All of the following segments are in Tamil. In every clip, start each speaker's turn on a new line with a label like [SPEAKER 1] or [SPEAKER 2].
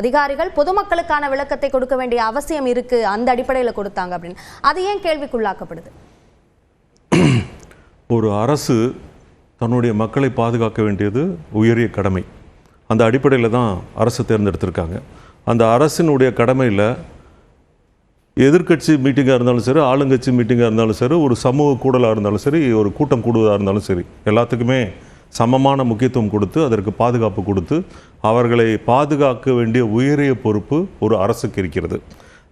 [SPEAKER 1] அதிகாரிகள் பொதுமக்களுக்கான விளக்கத்தை கொடுக்க வேண்டிய அவசியம் இருக்கு. அந்த அடிப்படையில் கொடுத்தாங்க அப்படின்னு. அது ஏன் கேள்விக்குள்ளாக்கப்படுது?
[SPEAKER 2] ஒரு அரசு தன்னுடைய மக்களை பாதுகாக்க வேண்டியது உயரிய கடமை. அந்த அடிப்படையில் தான் அரசு தேர்ந்தெடுத்திருக்காங்க. அந்த அரசினுடைய கடமையில் எதிர்க்கட்சி மீட்டிங்காக இருந்தாலும் சரி ஆளுங்கட்சி மீட்டிங்காக இருந்தாலும் சரி ஒரு சமூக கூடலாக இருந்தாலும் சரி ஒரு கூட்டம் கூடுவதாக இருந்தாலும் சரி எல்லாத்துக்குமே சமமான முக்கியத்துவம் கொடுத்து அதற்கு பாதுகாப்பு கொடுத்து அவர்களை பாதுகாக்க வேண்டிய உயரிய பொறுப்பு ஒரு அரசுக்கு இருக்கிறது.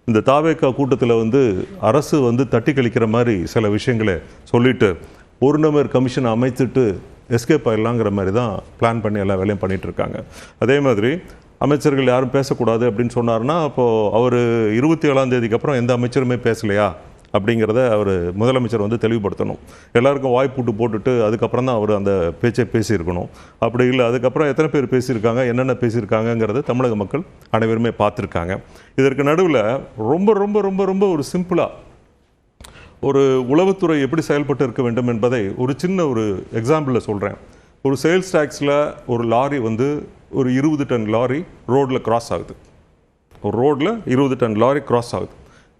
[SPEAKER 2] இந்த தாவேக்கா கூட்டத்தில் வந்து அரசு வந்து தட்டி கழிக்கிற மாதிரி சில விஷயங்களை சொல்லிட்டு ஒரு நம்பர் கமிஷன் அமைத்துட்டு எஸ்கேப் ஆயிடலாங்கிற மாதிரி தான் பிளான் பண்ணி எல்லா வேலையும் பண்ணிகிட்ருக்காங்க அதே மாதிரி அமைச்சர்கள் யாரும் பேசக்கூடாது அப்படின்னு சொன்னார்னா அப்போது அவர் இருபத்தி ஏழாம் தேதிக்கு அப்புறம் எந்த அமைச்சருமே பேசலையா? அப்படிங்கிறத அவர் முதலமைச்சர் வந்து தெளிவுபடுத்தணும். எல்லாருக்கும் வாய்ப்பூட்டு போட்டுட்டு அதுக்கப்புறம் தான் அவர் அந்த பேச்சை பேசியிருக்கணும். அப்படி இல்லை அதுக்கப்புறம் எத்தனை பேர் பேசியிருக்காங்க என்னென்ன பேசியிருக்காங்கங்கிறத தமிழக மக்கள் அனைவருமே பார்த்துருக்காங்க. இதற்கு நடுவில் ரொம்ப ரொம்ப ரொம்ப ரொம்ப ஒரு சிம்பிளாக ஒரு உளவுத்துறை எப்படி செயல்பட்டு இருக்க வேண்டும் என்பதை ஒரு சின்ன ஒரு எக்ஸாம்பிளில் சொல்கிறேன் ஒரு சேல்ஸ் டேக்ஸில் ஒரு லாரி வந்து ஒரு இருபது டன் லாரி ரோட்டில் கிராஸ் ஆகுது. ஒரு ரோட்டில் இருபது டன் லாரி கிராஸ் ஆகுது.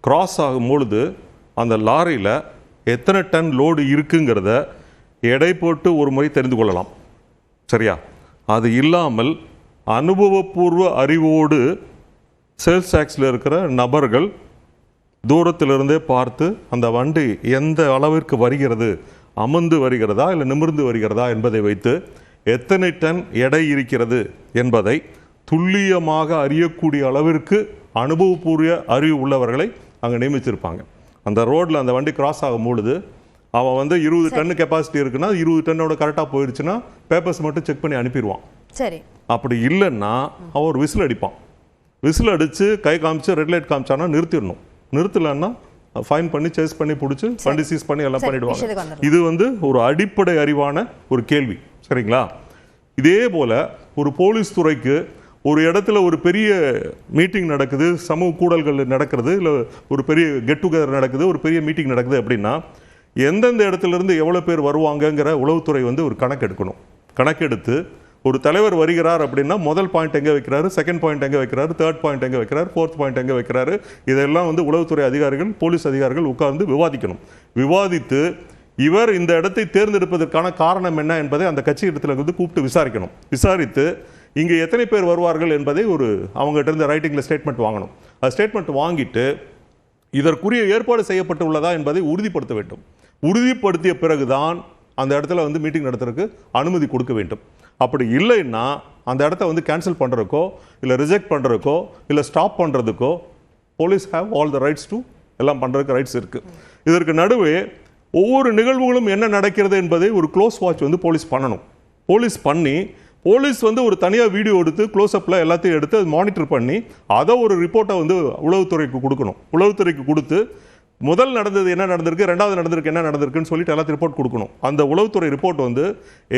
[SPEAKER 2] கிராஸ் ஆகும் பொழுது அந்த லாரியில் எத்தனை டன் லோடு இருக்குங்கிறத எடை போட்டு ஒரு முறை தெரிந்து கொள்ளலாம். சரியா? அது இல்லாமல் அனுபவபூர்வ அறிவோடு சேல்ஸ் டேக்ஸில் இருக்கிற நபர்கள் தூரத்திலிருந்தே பார்த்து அந்த வண்டி எந்த அளவிற்கு வருகிறது அமர்ந்து வருகிறதா இல்லை நிமிர்ந்து வருகிறதா என்பதை வைத்து எத்தனை டன் எடை இருக்கிறது என்பதை துல்லியமாக அறியக்கூடிய அளவிற்கு அனுபவபூர்வ அறிவு உள்ளவர்களை அங்கே நியமிச்சிருப்பாங்க. அந்த ரோட்டில் அந்த வண்டி கிராஸ் ஆகும் பொழுது அவன் வந்து இருபது டன் கெப்பாசிட்டி இருக்குன்னா இருபது டன்னோட கரெக்டாக போயிருச்சுன்னா பேப்பர்ஸ் மட்டும் செக் பண்ணி அனுப்பிடுவான்.
[SPEAKER 1] சரி.
[SPEAKER 2] அப்படி இல்லைன்னா அவன் ஒரு விசில் அடிப்பான். விசில் அடித்து கை காமிச்சு ரெட் லைட் காமிச்சானா நிறுத்திடணும். நிறுத்தலைன்னா ஃபைன் பண்ணி சேஸ் பண்ணி பிடிச்சி வண்டி சீஸ் பண்ணி எல்லாம் பண்ணிடுவாங்க. இது வந்து ஒரு அடிப்படை அறிவான ஒரு கேள்வி. சரிங்களா? இதே போல ஒரு போலீஸ் துறைக்கு ஒரு இடத்துல ஒரு பெரிய மீட்டிங் நடக்குது சமூக கூடல்கள் நடக்கிறது இல்லை ஒரு பெரிய கெட் டுகெதர் நடக்குது ஒரு பெரிய மீட்டிங் நடக்குது அப்படின்னா எந்தெந்த இடத்துலேருந்து எவ்வளோ பேர் வருவாங்கங்கிற உளவுத்துறை வந்து ஒரு கணக்கெடுக்கணும் கணக்கெடுத்து ஒரு தலைவர் வருகிறார் அப்படின்னா முதல் பாயிண்ட் எங்கே வைக்கிறாரு செகண்ட் பாயிண்ட் எங்கே வைக்கிறாரு தேர்ட் பாயிண்ட் எங்கே வைக்கிறாரு ஃபோர்த் பாயிண்ட் எங்கே வைக்கிறாரு இதெல்லாம் வந்து உளவுத்துறை அதிகாரிகள் போலீஸ் அதிகாரிகள் உட்கார்ந்து விவாதிக்கணும். விவாதித்து இவர் இந்த இடத்தை தேர்ந்தெடுப்பதற்கான காரணம் என்ன என்பதை அந்த கட்சி இடத்துல வந்து கூப்பிட்டு விசாரிக்கணும். விசாரித்து இங்கே எத்தனை பேர் வருவார்கள் என்பதை ஒரு அவங்ககிட்ட இருந்து ரைட்டிங்கில் ஸ்டேட்மெண்ட் வாங்கணும். அது ஸ்டேட்மெண்ட் வாங்கிட்டு இதற்குரிய ஏற்பாடு செய்யப்பட்டு உள்ளதா என்பதை உறுதிப்படுத்த வேண்டும். உறுதிப்படுத்திய பிறகுதான் அந்த இடத்துல வந்து மீட்டிங் நடத்துறதுக்கு அனுமதி கொடுக்க வேண்டும். அப்படி இல்லைன்னா அந்த இடத்த வந்து கேன்சல் பண்ணுறதுக்கோ இல்லை ரிஜெக்ட் பண்ணுறதுக்கோ இல்லை ஸ்டாப் பண்ணுறதுக்கோ police have all the rights to எல்லாம் பண்ணுறதுக்கு ரைட்ஸ் இருக்குது இதற்கு நடுவே ஒவ்வொரு நிகழ்வுகளும் என்ன நடக்கிறது என்பதை ஒரு க்ளோஸ் வாட்ச் வந்து போலீஸ் பண்ணணும். போலீஸ் பண்ணி போலீஸ் வந்து ஒரு தனியாக வீடியோ எடுத்து க்ளோஸ்அப்பில் எல்லாத்தையும் எடுத்து அது மானிட்டர் பண்ணி அதை ஒரு ரிப்போர்ட்டை வந்து உளவுத்துறைக்கு கொடுக்கணும். உளவுத்துறைக்கு கொடுத்து முதல் நடந்தது என்ன நடந்திருக்கு ரெண்டாவது நடந்திருக்கு என்ன நடந்திருக்குன்னு சொல்லிட்டு எல்லாத்தையும் ரிப்போர்ட் கொடுக்கணும். அந்த உளவுத்துறை ரிப்போர்ட் வந்து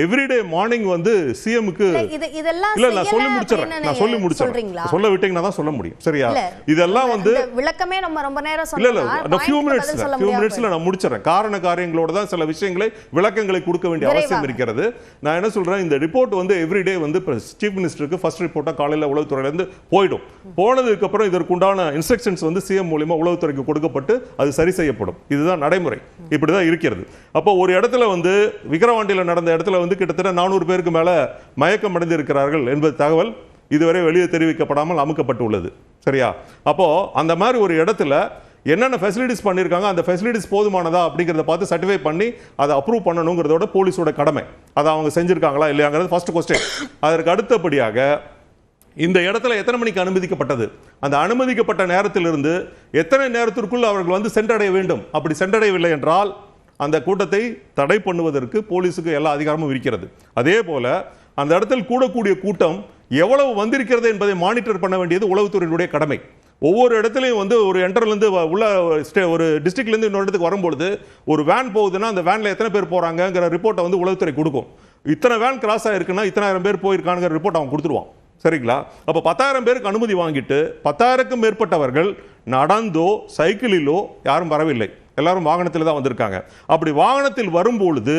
[SPEAKER 2] எவ்ரிடே மார்னிங் வந்து சிஎம்க்கு
[SPEAKER 1] இல்ல,
[SPEAKER 2] நான் சொல்லி முடிச்சிடறேன். நான் சொல்லி முடிச்சிடறேன். சொல்ல விட்டீங்கன்னா தான் சொல்ல முடியும். சரியா? இதெல்லாம் வந்து
[SPEAKER 1] விளக்கமே நம்ம ரொம்ப நேரம்
[SPEAKER 2] இல்ல இல்ல இந்த ஃபியூ
[SPEAKER 1] சொல்ல
[SPEAKER 2] ஃபியூ மினிட்ஸ்ல நான் முடிச்சிடறேன். காரண காரியங்களோட தான் சில விஷயங்களை விளக்கங்களை கொடுக்க வேண்டிய. அவசியம் இருக்கிறது. நான் என்ன சொல்றேன் இந்த ரிப்போர்ட் வந்து எவ்ரிடே வந்து சீஃப் மினிஸ்டருக்கு ஃபர்ஸ்ட் ரிப்போர்ட்டா காலையில உளவுத்துறையில இருந்து போயிடும். போனதுக்கு அப்புறம் இதற்குண்டான இன்ஸ்ட்ரக்ஷன்ஸ் வந்து சிஎம் மூலியமா உளவுத்துறைக்கு கொடுக்கப்பட்டு அது சரி செய்யப்படும். இதுதான் நடைமுறை. இப்படிதான் இருக்கிறது. அப்போ ஒரு இடத்துல வந்து விக்கிரவாண்டியில் நடந்த இடத்துல வந்து கிட்டத்தட்ட நானூறு பேருக்கு மேலே மயக்கம் அடைந்திருக்கிறார்கள் என்பது தகவல் இதுவரை வெளியே தெரிவிக்கப்படாமல் அமுக்கப்பட்டுள்ளது. சரியா? அப்போ அந்த மாதிரி ஒரு இடத்துல என்னென்ன ஃபெசிலிட்டிஸ் பண்ணியிருக்காங்க அந்த ஃபெசிலிட்டிஸ் போதுமானதா அப்படிங்கிறத பார்த்து சர்டிஃபை பண்ணி அதை அப்ரூவ் பண்ணணுங்கிறதோட போலீஸோட கடமை. அதை அவங்க செஞ்சிருக்காங்களா இல்லையாங்கிறது ஃபர்ஸ்ட் கொஸ்டின் அதற்கு அடுத்தபடியாக இந்த இடத்துல எத்தனை மணிக்கு அனுமதிக்கப்பட்டது? அந்த அனுமதிக்கப்பட்ட நேரத்திலிருந்து எத்தனை நேரத்திற்குள் அவர்கள் வந்து சென்றடைய வேண்டும்? அப்படி சென்றடையவில்லை என்றால் அந்த கூட்டத்தை தடை பண்ணுவதற்கு போலீஸுக்கு எல்லா அதிகாரமும் இருக்கிறது. அதே போல அந்த இடத்தில் கூடக்கூடிய கூட்டம் எவ்வளவு வந்திருக்கிறது என்பதை மானிட்டர் பண்ண வேண்டியது உளவுத்துறையினுடைய கடமை. ஒவ்வொரு இடத்துலையும் வந்து ஒரு என்டர்லேருந்து உள்ள ஸ்டே ஒரு டிஸ்ட்ரிக்ட்லேருந்து இன்னொரு இடத்துக்கு வரும்பொழுது ஒரு வேன் போகுதுன்னா அந்த வேனில் எத்தனை பேர் போகிறாங்கங்கிற ரிப்போர்ட்டை வந்து உளவுத்துறை கொடுக்கும். இத்தனை வேன் கிராஸ் ஆகிருக்குன்னா இத்தனாயிரம் பேர் போயிருக்காங்கிற ரிப்போர்ட் அவன் கொடுத்துருவான். சரிங்களா? அப்போ பத்தாயிரம் பேருக்கு அனுமதி வாங்கிட்டு பத்தாயிரக்கும் மேற்பட்டவர்கள் நடந்தோ சைக்கிளிலோ யாரும் வரவில்லை. எல்லாரும் வாகனத்தில் தான் வந்திருக்காங்க. அப்படி வாகனத்தில் வரும்பொழுது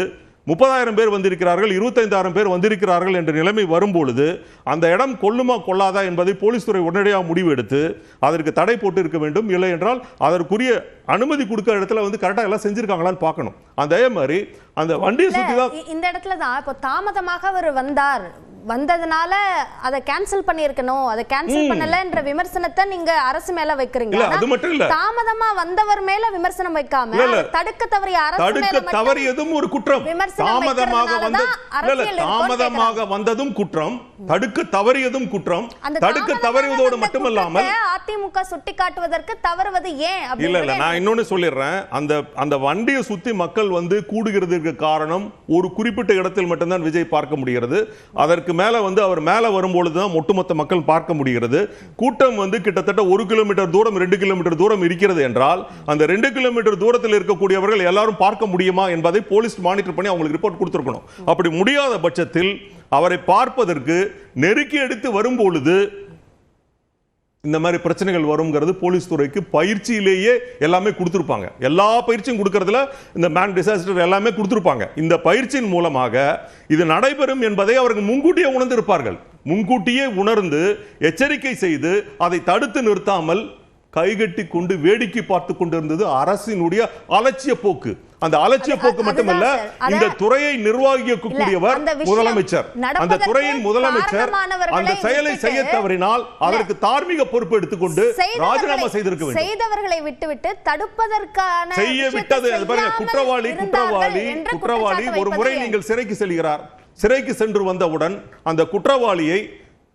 [SPEAKER 2] முப்பதாயிரம் பேர் வந்திருக்கிறார்கள் இருபத்தைந்தாயிரம் பேர் வந்திருக்கிறார்கள் என்ற நிலைமை வரும்பொழுது அந்த இடம் கொல்லுமா கொள்ளாதா என்பதை போலீஸ் துறை உடனடியாக முடிவு எடுத்து அதற்கு தடை போட்டு இருக்க வேண்டும். இல்லை என்றால் அதற்குரிய அனுமதி கொடுக்க இடத்துல வந்து கரெக்டாக எல்லாம் செஞ்சிருக்காங்களான்னு பார்க்கணும். அதே மாதிரி அந்த வண்டியை சுற்றி தான்
[SPEAKER 1] இந்த இடத்துல தான். இப்போ தாமதமாக அவர் வந்தார். வந்ததுனால அதை கேன்சல் பண்ணியிருக்கணும். அதை கேன்சல் பண்ணலன்ற விமர்சனத்தை நீங்க அரசு மேல வைக்கிறீங்க.
[SPEAKER 2] அது மட்டும் இல்ல.
[SPEAKER 1] தாமதமா வந்தவர் மேல விமர்சனம் வைக்காம தடுக்க தவறிய அரசு
[SPEAKER 2] தடுக்க தவறியதும் ஒரு குற்றம். தாமதமாக வந்த தாமதமாக வந்ததும் குற்றம் தடுக்க தவறியதும் குற்றம் தடுக்க தவறியதோடு மட்டுமல்லாமல்
[SPEAKER 1] அதிமுக சுட்டி காட்டுவதற்கு தவறுவது ஏன்
[SPEAKER 2] இல்ல இல்ல நான் இன்னொன்னு சொல்லிடுறேன். அந்த அந்த வண்டியை சுத்தி மக்கள் வந்து கூடுகிறதுக்கு காரணம் ஒரு குறிப்பிட்ட இடத்தில் மட்டும்தான் விஜய் பார்க்க முடிகிறது. அதற்கு மேல வந்து அவர் மேல வரும்பொழுது தான் ஒட்டுமொத்த மக்கள் பார்க்க முடிகிறது. கூட்டம் வந்து கிட்டத்தட்ட ஒரு கிலோமீட்டர் தூரம் ரெண்டு கிலோமீட்டர் தூரம் இருக்கிறது என்றால் அந்த ரெண்டு கிலோமீட்டர் தூரத்தில் இருக்கக்கூடியவர்கள் எல்லாரும் பார்க்க முடியுமா என்பதை போலீஸ் மானிட்டர் பண்ணி அவங்களுக்கு ரிப்போர்ட் கொடுத்துருக்கணும். அப்படி முடியாத பட்சத்தில் அவரை பார்ப்பதற்கு நெருக்கி எடுத்து வரும்பொழுது இந்த மாதிரி பிரச்சனைகள் வருங்கிறது போலீஸ் துறைக்கு பயிற்சியிலேயே எல்லாமே கொடுத்துருப்பாங்க. எல்லா பயிற்சியும் கொடுக்கறதுல இந்த மேன் டிசாஸ்டர் எல்லாமே கொடுத்துருப்பாங்க. இந்த பயிற்சியின் மூலமாக இது நடைபெறும் என்பதை அவர்கள் முன்கூட்டியே உணர்ந்திருப்பார்கள். முன்கூட்டியே உணர்ந்து எச்சரிக்கை செய்து அதை தடுத்து நிறுத்தாமல் கைகட்டி கொண்டு வேடிக்கை பார்த்து கொண்டிருந்தது அரசினுடைய அலட்சிய போக்கு. அந்த அலட்சிய போக்கு மட்டுமல்ல இந்த துறையை நிர்வகிக்கக்கூடியவர் முதலமைச்சர். அந்த துறையின் முதலமைச்சர் அந்த செயலை செய்ய தவறினால் அதற்கு தார்மீக பொறுப்பு எடுத்துக்கொண்டு ராஜினாமா செய்திருக்க வேண்டும்.
[SPEAKER 1] செய்தவர்களை விட்டுவிட்டு தடுப்பதற்கான
[SPEAKER 2] செய்ய விட்டது. குற்றவாளி குற்றவாளி குற்றவாளி ஒரு முறை நீங்கள் சிறைக்கு செல்கிறார். சிறைக்கு சென்று வந்தவுடன் அந்த குற்றவாளியை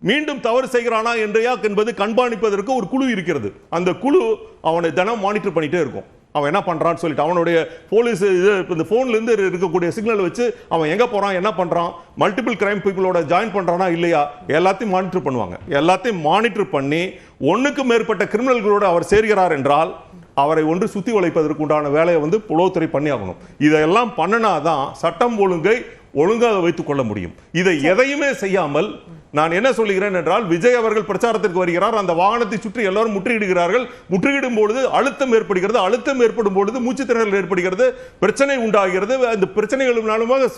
[SPEAKER 2] மீண்டும் தவறு செய்கிறானா என்றையா என்பது கண்காணிப்பதற்கு ஒரு குழு இருக்கிறது. அந்த குழு அவனை தினம் மானிட்டர் பண்ணிட்டே இருக்கும். அவன் என்ன பண்ணுறான்னு சொல்லிட்டு அவனுடைய போலீஸ் இது இந்த ஃபோன்லேருந்து இருக்கக்கூடிய சிக்னல் வச்சு அவன் எங்கே போகிறான் என்ன பண்ணுறான் மல்டிபிள் கிரைம் பீப்புளோட ஜாயின் பண்றானா இல்லையா? எல்லாத்தையும் மானிட்டர் பண்ணுவாங்க. எல்லாத்தையும் மானிட்டர் பண்ணி ஒன்றுக்கு மேற்பட்ட கிரிமினல்களோடு அவர் சேர்கிறார் என்றால் அவரை ஒன்று சுற்றி வளைப்பதற்கு உண்டான வேலையை வந்து புலோத்துறை பண்ணி ஆகணும் இதெல்லாம் பண்ணினாதான் சட்டம் ஒழுங்கை ஒழுங்காக வைத்துக் கொள்ள முடியும். இதை எதையுமே செய்யாமல் நான் என்ன சொல்லுகிறேன் என்றால் விஜய் அவர்கள் பிரச்சாரத்திற்கு வருகிறார். அந்த வாகனத்தை சுற்றி எல்லாரும் முற்றுகையிடுகிறார்கள். முற்றுகையிடும் பொழுது அழுத்தம் ஏற்படுகிறது. அழுத்தம் ஏற்படும் பொழுது மூச்சுத்திணறல் ஏற்படுகிறது. பிரச்சனை உண்டாகிறது. அந்த பிரச்சனைகள் மூலமாக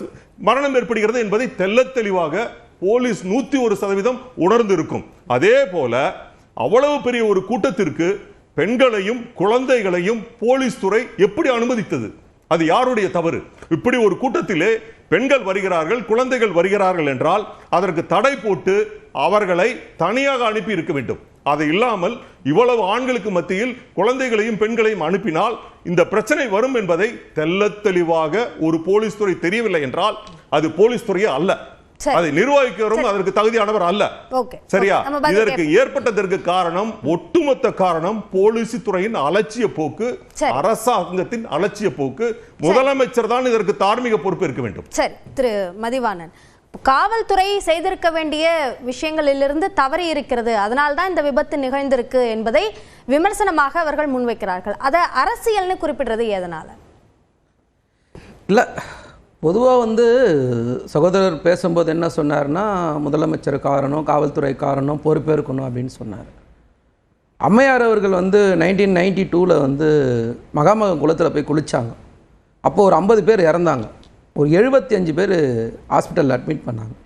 [SPEAKER 2] மரணம் ஏற்படுகிறது என்பதை தெள்ளத் தெளிவாக போலீஸ் நூத்தி ஒரு சதவீதம் உணர்ந்து இருக்கும் அதே போல அவ்வளவு பெரிய ஒரு கூட்டத்திற்கு பெண்களையும் குழந்தைகளையும் போலீஸ் துறை எப்படி அனுமதித்தது? அது யாருடைய தவறு? இப்படி ஒரு கூட்டத்திலே பெண்கள் வருகிறார்கள் குழந்தைகள் வருகிறார்கள் என்றால் அதற்கு தடை போட்டு அவர்களை தனியாக அனுப்பி இருக்க வேண்டும். அது இல்லாமல் இவ்வளவு ஆண்களுக்கு மத்தியில் குழந்தைகளையும் பெண்களையும் அனுப்பினால் இந்த பிரச்சனை வரும் என்பதை தெள்ளத் தெளிவாக ஒரு போலீஸ் துறை தெரியவில்லை என்றால் அது போலீஸ் துறையே அல்ல. அதை நிர்வகிக்கிறவரும் அதற்கு தகுதியானவர் அல்ல. சரியா? இதற்கு ஏற்பட்டதற்கு காரணம் ஒட்டுமொத்த காரணம் போலீஸ் துறையின் அலட்சிய போக்கு. அரசாங்கத்தின் அலட்சிய போக்கு. முதலமைச்சர் தான் இதற்கு தார்மீக பொறுப்பு இருக்க வேண்டும்.
[SPEAKER 1] சரி திரு மதிவாணன். காவல்துறை செய்திருக்க வேண்டிய விஷயங்களிலிருந்து தவறி இருக்கிறது. அதனால் தான் இந்த விபத்து நிகழ்ந்திருக்கு என்பதை விமர்சனமாக அவர்கள் முன்வைக்கிறார்கள். அதை அரசியல்னு குறிப்பிடுறது எதனால?
[SPEAKER 3] இல்லை பொதுவாக வந்து சகோதரர் பேசும்போது என்ன சொன்னார்னா முதலமைச்சர் காரணம் காவல்துறை காரணம் பொறுப்பேற்கணும் அப்படின்னு சொன்னார். அம்மையார் அவர்கள் வந்து நைன்டீன் நைன்டி டூவில் வந்து மகாமகம் குளத்தில் போய் குளித்தாங்க அப்போது ஒரு ஐம்பது பேர் இறந்தாங்க. ஒரு எழுபத்தி அஞ்சு பேர் ஹாஸ்பிட்டலில் அட்மிட் பண்ணாங்க.